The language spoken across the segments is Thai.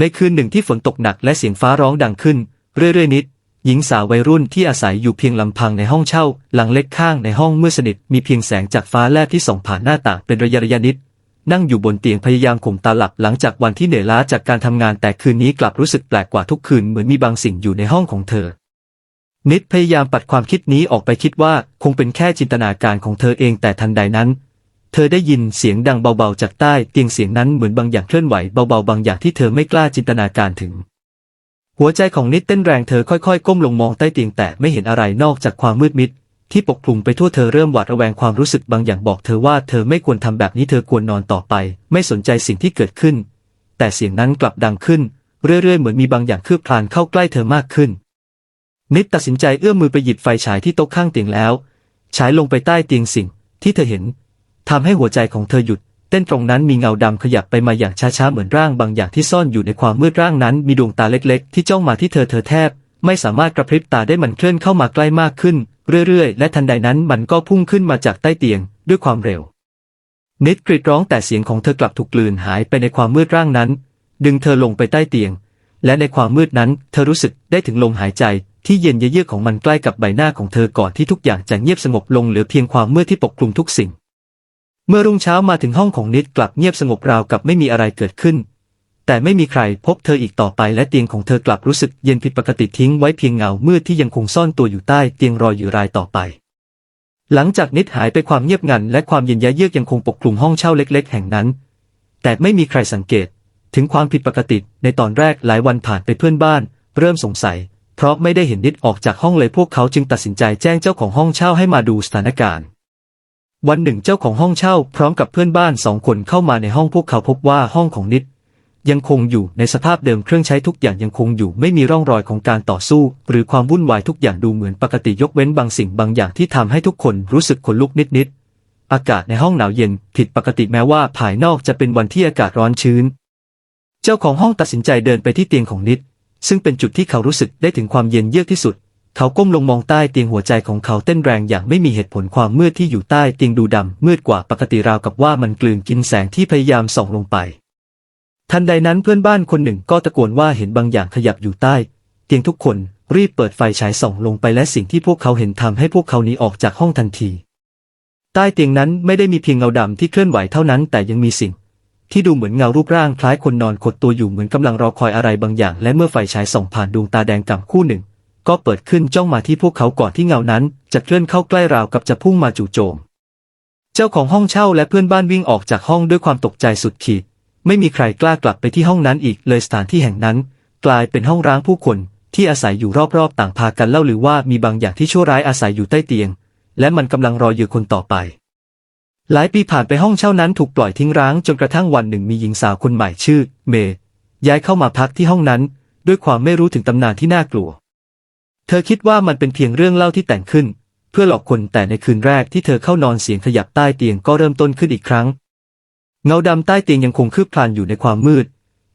ในคืนหนึ่งที่ฝนตกหนักและเสียงฟ้าร้องดังขึ้น เรื่อยๆนิด หญิงสาววัยรุ่นที่อาศัยอยู่เพียงลำพังในห้องเช่า หลังเล็กข้างในห้องมืดสนิทมีเพียงแสงจากฟ้าแลบที่ส่องผ่านหน้าต่างเป็นระยะระยะนิด นั่งอยู่บนเตียงพยายามข่มตาหลับหลังจากวันที่เหนื่อยล้าจากการทำงานแต่คืนนี้กลับรู้สึกแปลกกว่าทุกคืนเหมือนมีบางสิ่งอยู่ในห้องของเธอ นิดพยายามปัดความคิดนี้ออกไปคิดว่าคงเป็นแค่จินตนาการของเธอเองแต่ทันใดนั้น เธอได้ยินเสียงดังเบาๆจากใต้เตียงเสียงนั้นเหมือนบางอย่างเคลื่อนไหวเบาๆบางอย่างที่เธอไม่กล้าจินตนาการถึง หัวใจของนิดเต้นแรงเธอค่อยๆ ก้มลงมองใต้เตียงแต่ไม่เห็นอะไรนอกจากความมืดมิด ที่ปกคลุมไปทั่วเธอเริ่มหวาดระแวงความรู้สึกบางอย่างบอกเธอว่าเธอไม่ควรทำแบบนี้เธอควรนอนต่อไป ไม่สนใจสิ่งที่เกิดขึ้น แต่เสียงนั้นกลับดังขึ้น เรื่อยๆเหมือนมีบางอย่างคืบคลานเข้าใกล้เธอมากขึ้น นิดตัดสินใจเอื้อมมือไปหยิบไฟฉายที่โต๊ะข้างเตียงแล้วฉายลงไปใต้เตียงสิ่งที่เธอเห็น ทำให้หัวใจของเธอหยุด เต้นตรงนั้นมีเงาดำขยับไปมาอย่างช้าๆเหมือนร่างบางอย่างที่ซ่อนอยู่ในความมืดร่างนั้น มีดวงตาเล็กๆ ที่จ้องมาที่เธอเธอแทบ ไม่สามารถกระพริบตาได้มันเคลื่อนเข้ามาใกล้มากขึ้น เรื่อยๆ และทันใดนั้นมันก็พุ่งขึ้นมาจากใต้เตียง ด้วยความเร็ว นิดกรีดร้องแต่เสียงของเธอกลับถูกกลืนหายไปในความมืดร่างนั้น ดึงเธอลงไปใต้เตียง และในความมืดนั้น เธอรู้สึกได้ถึงลมหายใจที่เย็นเยือกของมันใกล้กับใบหน้าของเธอก่อนที่ทุกอย่างจะเงียบสงบลงเหลือเพียงความมืดที่ปกคลุมทุกสิ่ง เมื่อรุ่งเช้ามาถึงห้องของนิดกลับเงียบสงบราวกับไม่มีอะไรเกิดขึ้น แต่ไม่มีใครพบเธออีกต่อไปและเตียงของเธอกลับรู้สึกเย็นผิดปกติทิ้งไว้เพียงเงามืดที่ยังคงซ่อนตัวอยู่ใต้เตียงรออยู่รายต่อไป หลังจากนิดหายไปความเงียบงันและความเย็นยะเยือกยังคงปกคลุมห้องเช่าเล็ก ๆ แห่งนั้น แต่ไม่มีใครสังเกต ถึงความผิดปกติในตอนแรกหลายวันผ่านไปเพื่อนบ้าน เริ่มสงสัย เพราะไม่ได้เห็นนิดออกจากห้องเลยพวกเขาจึงตัดสินใจแจ้งเจ้าของห้องเช่าให้มาดูสถานการณ์ วันหนึ่งเจ้าของห้องเช่าพร้อมกับเพื่อนบ้านสองคนเข้ามาในห้องพวกเขาพบว่าห้องของนิด ยังคงอยู่ในสภาพเดิมเครื่องใช้ทุกอย่างยังคงอยู่ไม่มีร่องรอยของการต่อสู้ หรือความวุ่นวายทุกอย่างดูเหมือนปกติยกเว้นบางสิ่งบางอย่างที่ทำให้ทุกคนรู้สึกขนลุกนิดๆอากาศในห้องหนาวเย็นผิดปกติแม้ว่าภายนอกจะเป็นวันที่อากาศร้อนชื้น เจ้าของห้องตัดสินใจเดินไปที่เตียงของนิด ซึ่งเป็นจุดที่เขารู้สึกได้ถึงความเย็นเยือกที่สุด เขาก้มลงมองใต้เตียงหัวใจของเขาเต้นแรงอย่างไม่มีเหตุผลความมืดที่อยู่ใต้เตียงดูดำมืดกว่าปกติราวกับว่ามันกลืนกินแสงที่พยายามส่องลงไป ทันใดนั้นเพื่อนบ้านคนหนึ่งก็ตะโกนว่าเห็นบางอย่างขยับอยู่ใต้ เตียงทุกคนรีบเปิดไฟฉายส่องลงไปและสิ่งที่พวกเขาเห็นทำให้พวกเขาหนีออกจากห้องทันที ใต้เตียงนั้นไม่ได้มีเพียงเงาดำที่เคลื่อนไหวเท่านั้นแต่ยังมีสิ่ง ที่ดูเหมือนเงารูปร่างคล้ายคนนอนขดตัวอยู่เหมือนกำลังรอคอยอะไรบางอย่าง และเมื่อไฟฉายส่องผ่านดวงตาแดงก่ำคู่หนึ่ง ก็เปิดขึ้นจ้องมาที่พวกเขาก่อนที่เงานั้น จะเคลื่อนเข้าใกล้ราวกับจะพุ่งมาจู่โจม เจ้าของห้องเช่าและเพื่อนบ้านวิ่งออกจากห้องด้วยความตกใจสุดขีด ไม่มีใครกล้ากลับไปที่ห้องนั้นอีกเลยสถานที่แห่งนั้น กลายเป็นห้องร้างผู้คนที่อาศัยอยู่รอบๆ ต่างพากันเล่าหรือว่ามีบางอย่างที่ชั่วร้ายอาศัยอยู่ใต้เตียง และมันกำลังรอเหยื่อคนต่อไป หลายปีผ่านไปห้องเช่านั้นถูกปล่อยทิ้งร้างจนกระทั่งวันหนึ่งมีหญิงสาวคนใหม่ชื่อ เมย์ย้ายเข้ามาพักที่ห้องนั้น ด้วยความไม่รู้ถึงตำนานที่น่ากลัว เธอคิดว่ามันเป็นเพียงเรื่องเล่าที่แต่งขึ้น เพื่อหลอกคนแต่ในคืนแรกที่เธอเข้านอนเสียงขยับใต้เตียงก็เริ่มต้นขึ้นอีกครั้ง เงาดำใต้เตียงยังคงคืบคลานอยู่ในความมืด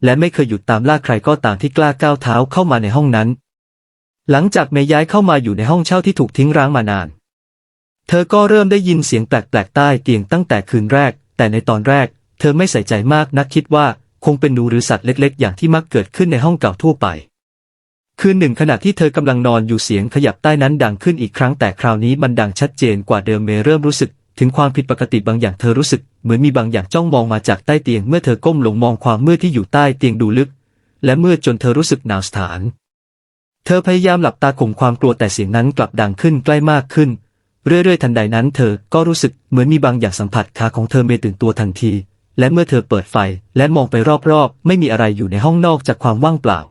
และไม่เคยหยุดตามล่าใครก็ตามที่กล้าก้าวเท้าเข้ามาในห้องนั้น หลังจากเมย์ย้ายเข้ามาอยู่ในห้องเช่าที่ถูกทิ้งร้างมานาน เธอก็เริ่มได้ยินเสียงแปลกๆใต้เตียงตั้งแต่คืนแรก แต่ในตอนแรก เธอไม่ใส่ใจมากนักคิดว่าคงเป็นหนูหรือสัตว์เล็ก ๆ อย่างที่มักเกิดขึ้นในห้องเก่าทั่วไป คืนหนึ่งขณะที่เธอกำลังนอนอยู่เสียงขยับใต้นั้นดังขึ้นอีกครั้งแต่คราวนี้มันดังชัดเจนกว่าเดิมเมย์เริ่มรู้สึก ถึงความผิดปกติบางอย่างเธอรู้สึก เหมือนมีบางอย่างจ้องมองมาจากใต้เตียงเมื่อเธอก้มลงมองความมืดที่อยู่ใต้เตียงดูลึก และมืดจนเธอรู้สึกหนาวสถาน เธอพยายามหลับตาข่มความกลัวแต่เสียงนั้นกลับดังขึ้นใกล้มากขึ้น เรื่อยๆ ทันใดนั้น เธอก็รู้สึกเหมือนมีบางอย่างสัมผัสขาของเธอเมตื่นตัวทันที และเมื่อเธอเปิดไฟและมองไปรอบๆ ไม่มีอะไรอยู่ในห้องนอกจากความว่างเปล่า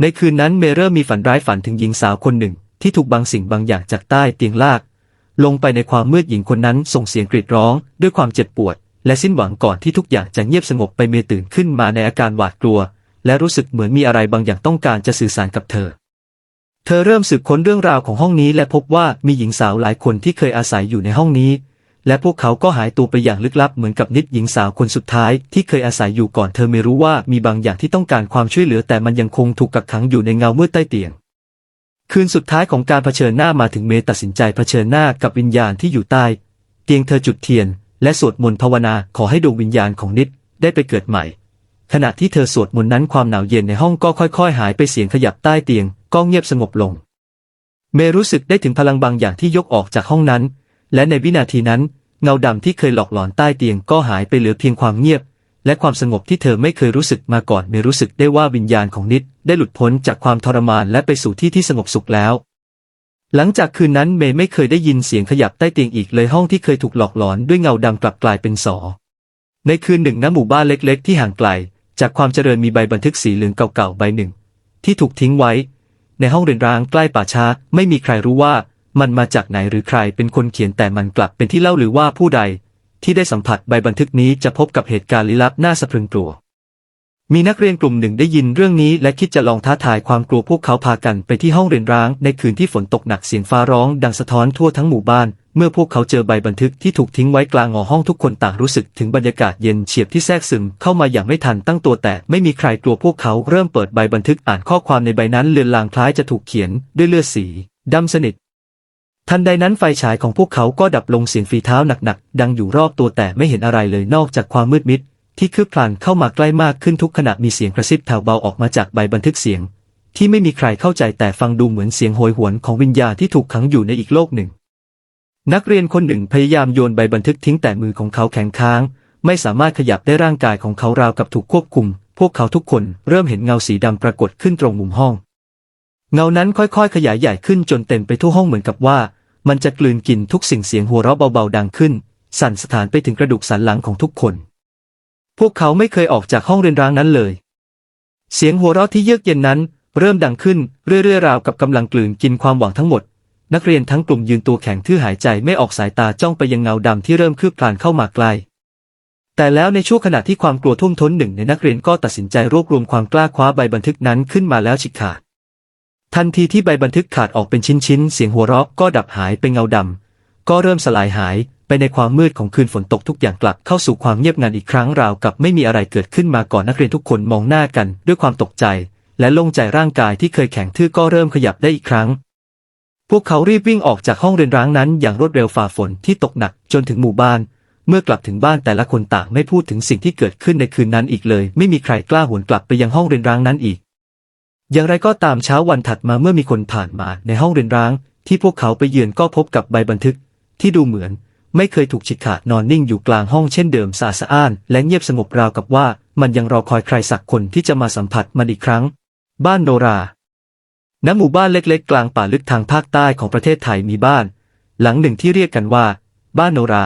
ในคืนนั้นเมเริ่มมีฝันร้ายฝันถึงหญิงสาวคนหนึ่ง ที่ถูกบางสิ่งบางอย่างจากใต้เตียงลาก ลงไปในความมืดหญิงคนนั้นส่งเสียงกรีดร้อง ด้วยความเจ็บปวด และสิ้นหวังก่อนที่ทุกอย่างจะเงียบสงบไปเมตื่นขึ้นมาในอาการหวาดกลัว และรู้สึกเหมือนมีอะไรบางอย่างต้องการจะสื่อสารกับเธอ เธอเริ่มสืบค้นเรื่องราวของห้องนี้และพบว่ามีหญิงสาวหลายคนที่เคยอาศัยอยู่ในห้องนี้ และพวกเขาก็หายตัวไปอย่างลึกลับเหมือนกับนิดหญิงสาวคนสุดท้ายที่เคยอาศัยอยู่ก่อนเธอไม่รู้ว่ามีบางอย่างที่ต้องการความช่วยเหลือแต่มันยังคงถูกกักขังอยู่ในเงามืดใต้เตียง คืนสุดท้ายของการเผชิญหน้ามาถึงเมย์ตัดสินใจเผชิญหน้ากับวิญญาณที่อยู่ใต้ เตียงเธอจุดเทียน และสวดมนต์ภาวนาขอให้ดวงวิญญาณของนิดได้ไปเกิดใหม่ขขณะที่เธอสวดมนต์นั้นความหนาวเย็นในห้องก็ค่อย ๆ หายไปเสียงขยับใต้เตียงก็เงียบสงบลง เมย์รู้สึกได้ถึงพลังบางอย่างที่ยกออกจากห้องนั้น และในวินาทีนั้น เงาดำที่เคยหลอกหลอนใต้เตียงก็หายไปเหลือเพียงความเงียบ และความสงบที่เธอไม่เคยรู้สึกมาก่อนเมย์รู้สึกได้ว่าวิญญาณของนิดได้หลุดพ้นจากความทรมานและไปสู่ที่ที่สงบสุขแล้ว หลังจากคืนนั้นเมย์ไม่เคยได้ยินเสียงขยับใต้เตียงอีกเลยห้องที่เคยถูกหลอกหลอนด้วยเงาดำกลับกลายเป็นสอ ในคืนหนึ่งณหมู่บ้านเล็ก ๆ ที่ห่างไกล จากความเจริญมีใบบันทึกสีเหลืองเก่าๆใบหนึ่ง ที่ถูกทิ้งไว้ ในห้องเรียนร้างใกล้ป่าช้าไม่มีใครรู้ว่า มันมาจากไหนหรือใครเป็นคนเขียนแต่มันกลับเป็นที่เล่าหรือว่าผู้ใด ที่ได้สัมผัสใบบันทึกนี้จะพบกับเหตุการณ์ลี้ลับน่าสะพรึงกลัว มีนักเรียนกลุ่มหนึ่งได้ยินเรื่องนี้และคิดจะลองท้าทายความกลัวพวกเขาพากันไปที่ห้องเรียนร้าง ในคืนที่ฝนตกหนักเสียงฟ้าร้องดังสะท้อนทั่วทั้งหมู่บ้าน เมื่อพวกเขาเจอใบบันทึกที่ถูกทิ้งไว้กลางหอห้องทุกคนต่างรู้สึกถึงบรรยากาศเย็นเฉียบที่แทรกซึมเข้ามาอย่างไม่ทันตั้งตัวแต่ไม่มีใครกลัวพวกเขาเริ่มเปิดใบบันทึกอ่านข้อความในใบนั้นเลือนลางคล้ายจะถูกเขียนด้วยเลือดสีดำสนิท ทันใดนั้นไฟฉายของพวกเขาก็ดับลงเสียงฝีเท้าหนักๆ ดังอยู่รอบตัวแต่ไม่เห็นอะไรเลยนอกจากความมืดมิด ที่คืบคลานเข้ามาใกล้มากขึ้นทุกขณะมีเสียงกระซิบแผ่วเบาออกมาจากใบบันทึกเสียง ที่ไม่มีใครเข้าใจแต่ฟังดูเหมือนเสียงโหยหวนของวิญญาณที่ถูกขังอยู่ในอีกโลกหนึ่ง นักเรียนคนหนึ่งพยายามโยนใบบันทึกทิ้งแต่มือของเขาแข็งค้าง ไม่สามารถขยับได้ร่างกายของเขาราวกับถูกควบคุม พวกเขาทุกคนเริ่มเห็นเงาสีดำปรากฏขึ้นตรงมุมห้อง เงานั้นค่อยๆ ขยายใหญ่ขึ้นจนเต็มไปทั่วห้องเหมือนกับว่า มันจะกลืนกินทุกสิ่งเสียงหัวเราะเบาๆดังขึ้น สั่นสถานไปถึงกระดูกสันหลังของทุกคน พวกเขาไม่เคยออกจากห้องเรียนร้างนั้นเลย เสียงหัวเราะที่เยือกเย็นนั้น เริ่มดังขึ้นเรื่อยๆราวกับกำลังกลืนกินความหวังทั้งหมด นักเรียนทั้งกลุ่มยืนตัวแข็งทื่อหายใจไม่ออกสายตาจ้องไปยังเงาดำที่เริ่มคืบคลานเข้ามาใกล้แต่แล้วในช่วงขณะที่ความกลัวท่วมท้นหนึ่งในนักเรียนก็ตัดสินใจรวบรวมความกล้าคว้าใบบันทึกนั้นขึ้นมาแล้วฉีกขาด ทันทีที่ใบบันทึกขาดออกเป็นชิ้นๆ เสียงหัวเราะก็ดับหายเป็นเงาดำ ก็เริ่มสลายหายไปในความมืดของคืนฝนตกทุกอย่างกลับเข้าสู่ความเงียบงันอีกครั้งราวกับไม่มีอะไรเกิดขึ้นมาก่อนนักเรียนทุกคนมองหน้ากันด้วยความตกใจ และโล่งใจร่างกายที่เคยแข็งทื่อก็เริ่มขยับได้อีกครั้ง พวกเขารีบวิ่งออกจากห้องเรียนร้างนั้น อย่างรวดเร็วฝ่าฝนที่ตกหนักจนถึงหมู่บ้าน เมื่อกลับถึงบ้านแต่ละคนต่างไม่พูดถึงสิ่งที่เกิดขึ้นในคืนนั้นอีกเลย ไม่มีใครกล้าหวนกลับไปยังห้องเรียนร้างนั้นอีก อย่างไรก็ตามเช้าวันถัดมาเมื่อมีคนผ่านมาในห้องเรียนร้าง ที่พวกเขาไปเยือนก็พบกับใบบันทึก ที่ดูเหมือน ไม่เคยถูกฉีกขาดนอนนิ่งอยู่กลางห้องเช่นเดิมสะอาสะอ้าน และเงียบสงบราวกับว่ามันยังรอคอยใครสักคนที่จะมาสัมผัสมันอีกครั้ง บ้านโนราณหมู่บ้านเล็กๆ กลางป่าลึกทางภาคใต้ของประเทศไทยมีบ้าน หลังหนึ่งที่เรียกกันว่า บ้านโนรา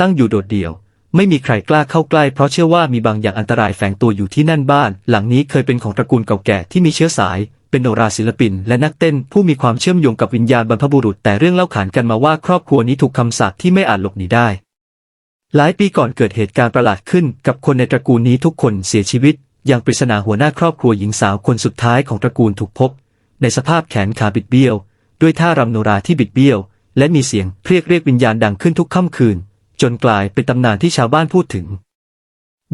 ตั้งอยู่โดดเดี่ยว ไม่มีใครกล้าเข้าใกล้เพราะเชื่อว่ามีบางอย่างอันตรายแฝงตัวอยู่ที่นั่นบ้าน หลังนี้เคยเป็นของตระกูลเก่าแก่ที่มีเชื้อสาย เป็นโนราศิลปิน และนักเต้นผู้มีความเชื่อมโยงกับวิญญาณบรรพบุรุษ แต่เรื่องเล่าขานกันมาว่าครอบครัวนี้ถูกคำสาปที่ไม่อาจหลบหนีได้ หลายปีก่อนเกิดเหตุการณ์ประหลาดขึ้น กับคนในตระกูลนี้ทุกคนเสียชีวิต อย่างปริศนาหัวหน้าครอบครัวหญิงสาวคนสุดท้ายของตระกูลถูกพบ ในสภาพแขนขาบิดเบี้ยว ด้วยท่ารำโนราที่บิดเบี้ยว และมีเสียงเรียกเรียกวิญญาณดังขึ้นทุกค่ำคืน จนกลายเป็นตำนานที่ชาวบ้านพูดถึง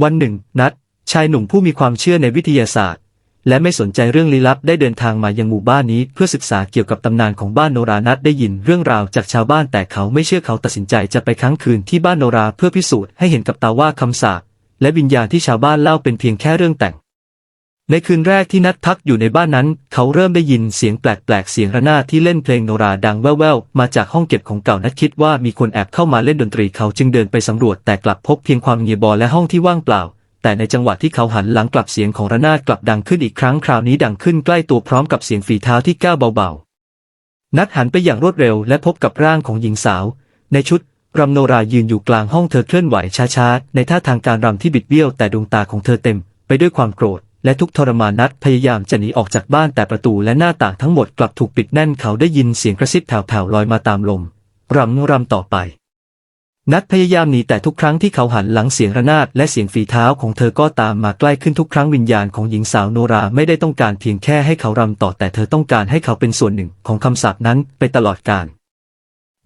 วันหนึ่ง นัด ชายหนุ่มผู้มีความเชื่อในวิทยาศาสตร์ และไม่สนใจเรื่องลี้ลับได้เดินทางมายังหมู่บ้านนี้เพื่อศึกษาเกี่ยวกับตำนานของบ้านโนรานัดได้ยินเรื่องราวจากชาวบ้านแต่เขาไม่เชื่อเขาตัดสินใจจะไปค้างคืนที่บ้านโนราเพื่อพิสูจน์ให้เห็นกับตาว่าคำสาปและวิญญาณที่ชาวบ้านเล่าเป็นเพียงแค่เรื่องแต่ง ในคืนแรกที่นัดพักอยู่ในบ้านนั้น เขาเริ่มได้ยินเสียงแปลกๆ เสียงระนาดที่เล่นเพลงโนราดังแว่วๆ มาจากห้องเก็บของเก่านัดคิดว่ามีคนแอบเข้ามาเล่นดนตรีเขาจึงเดินไปสำรวจแต่กลับพบเพียงความเงียบอและห้องที่ว่างเปล่า แต่ในจังหวะที่เขาหันหลังกลับเสียงของระนาดกลับดังขึ้นอีกครั้งคราวนี้ดังขึ้นใกล้ตัวพร้อมกับเสียงฝีเท้าที่ก้าวเบาๆ นัดหันไปอย่างรวดเร็วและพบกับร่างของหญิงสาว ในชุดรำโนรายืนอยู่กลางห้องเธอเคลื่อนไหวช้าๆในท่าทางการรำที่บิดเบี้ยวแต่ดวงตาของเธอเต็ม ไปด้วยความโกรธ และทุกทรมานนัดพยายามจะหนีออกจากบ้านแต่ประตูและหน้าต่างทั้งหมดกลับถูกปิดแน่นเขาได้ยินเสียงกระซิบแผ่วๆลอยมาตามลมรำรำต่อไปนัดพยายามหนีแต่ทุกครั้งที่เขาหันหลังเสียงระนาดและเสียงฝีเท้าของเธอก็ตามมาใกล้ขึ้นทุกครั้งวิญญาณของหญิงสาวโนราไม่ได้ต้องการเพียงแค่ให้เขารำต่อแต่เธอต้องการให้เขาเป็นส่วนหนึ่งของคำสาปนั้นไปตลอดกาล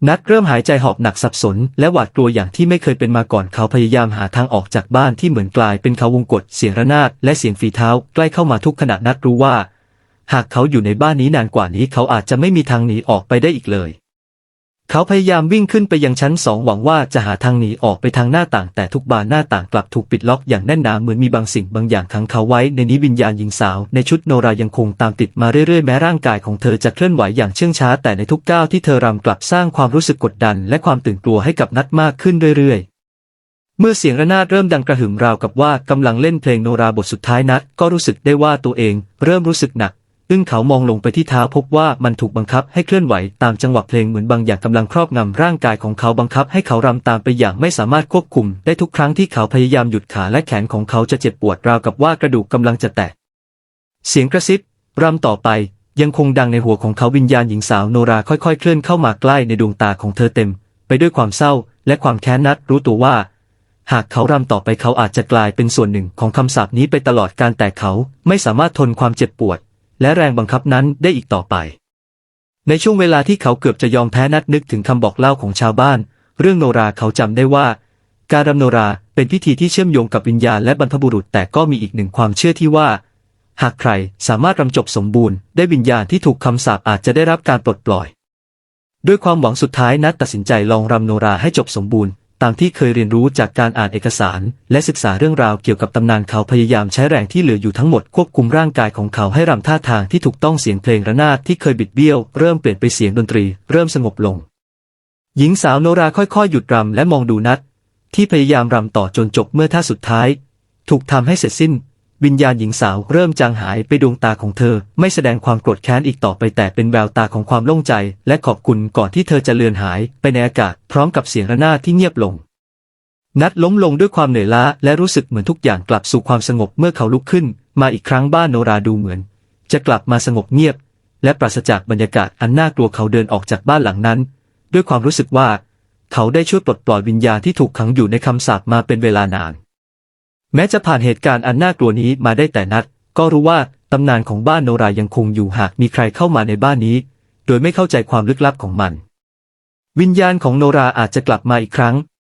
นัดเริ่มหายใจหอบหนักสับสน และหวาดกลัวอย่างที่ไม่เคยเป็นมาก่อนเขาพยายามหาทางออกจากบ้านที่เหมือนกลายเป็นเขาวงกฏเสียงระนาดและเสียงฝีเท้าใกล้เข้ามาทุกขณะนัดรู้ว่า หากเขาอยู่ในบ้านนี้นานกว่านี้เขาอาจจะไม่มีทางหนีออกไปได้อีกเลย เขาพยายามวิ่งขึ้นไปยังชั้นสองหวังว่าจะหาทางหนีออกไปทางหน้าต่าง แต่ทุกบานหน้าต่างกลับถูกปิดล็อกอย่างแน่นหนาเหมือนมีบางสิ่งบางอย่างขังเขาไว้ในนี้วิญญาณหญิงสาว ในชุดโนรายังคงตามติดมาเรื่อยๆ แม้ร่างกายของเธอจะเคลื่อนไหวอย่างเชื่องช้า แต่ในทุกก้าวที่เธอรำกลับสร้างความรู้สึกกดดัน และความตื่นกลัวให้กับนัดมากขึ้นเรื่อยๆเมื่อเสียงระนาดเริ่มดังกระหึ่มราวกับว่ากำลังเล่นเพลงโนราบทสุดท้ายนัดก็รู้สึกได้ว่าตัวเองเริ่มรู้สึกหนัก อึ้งเขามองลงไปที่เท้าพบว่ามันถูกบังคับให้เคลื่อนไหวตามจังหวะเพลงเหมือนบางอย่างกำลังครอบงำร่างกายของเขาบังคับให้เขารำตามไปอย่างไม่สามารถควบคุม ได้ทุกครั้งที่เขาพยายามหยุดขาและแขนของเขาจะเจ็บปวดราวกับว่ากระดูกกำลังจะแตก เสียงกระซิบรำต่อไปยังคงดังในหัวของเขาวิญญาณหญิงสาวโนราค่อยๆ เคลื่อนเข้ามาใกล้ในดวงตาของเธอเต็ม ไปด้วยความเศร้าและความแค้นนัดรู้ตัวว่า หากเขารำต่อไปเขาอาจจะกลายเป็นส่วนหนึ่งของคำสาปนี้ไปตลอดการแต่เขาไม่สามารถทนความเจ็บปวด และแรงบังคับนั้นได้อีกต่อไป ในช่วงเวลาที่เขาเกือบจะยอมแพ้นัดนึกถึงคำบอกเล่าของชาวบ้าน เรื่องโนราเขาจำได้ว่า การรำโนราเป็นพิธีที่เชื่อมโยงกับวิญญาณและบรรพบุรุษแต่ก็มีอีกหนึ่งความเชื่อที่ว่า หากใครสามารถรำจบสมบูรณ์ได้วิญญาณที่ถูกคำสาปอาจจะได้รับการปลดปล่อย ด้วยความหวังสุดท้ายนัดตัดสินใจลองรำโนราให้จบสมบูรณ์ ตามที่เคยเรียนรู้จากการอ่านเอกสาร และศึกษาเรื่องราวเกี่ยวกับตำนานเขาพยายามใช้แรงที่เหลืออยู่ทั้งหมดควบคุมร่างกายของเขาให้รำท่าทางที่ถูกต้องเสียงเพลงระนาดที่เคยบิดเบี้ยวเริ่มเปลี่ยนไปเสียงดนตรี เริ่มสงบลง หญิงสาวโนราค่อยๆ หยุดรำและมองดูนัด ที่พยายามรำต่อจนจบเมื่อท่าสุดท้าย ถูกทำให้เสร็จสิ้น วิญญาณหญิงสาวเริ่มจางหายไปดวงตาของเธอ ไม่แสดงความโกรธแค้นอีกต่อไปแต่เป็นแววตาของความโล่งใจ และขอบคุณก่อนที่เธอจะเลือนหายไปในอากาศพร้อมกับเสียงระนาดที่เงียบลง นัดล้มลงด้วยความเหนื่อยล้าและรู้สึกเหมือนทุกอย่างกลับสู่ความสงบเมื่อเขาลุกขึ้น มาอีกครั้งบ้านโนราดูเหมือน จะกลับมาสงบเงียบ และปราศจากบรรยากาศอันน่ากลัวเขาเดินออกจากบ้านหลังนั้น ด้วยความรู้สึกว่า เขาได้ช่วยปลดปล่อยวิญญาณที่ถูกขังอยู่ในคำสาปมาเป็นเวลานาน แม้จะผ่านเหตุการณ์อันน่ากลัวนี้มาได้แต่นัด ก็รู้ว่าตำนานของบ้านโนรายังคงอยู่หากมีใครเข้ามาในบ้านนี้ โดยไม่เข้าใจความลึกลับของมัน วิญญาณของโนราอาจจะกลับมาอีกครั้ง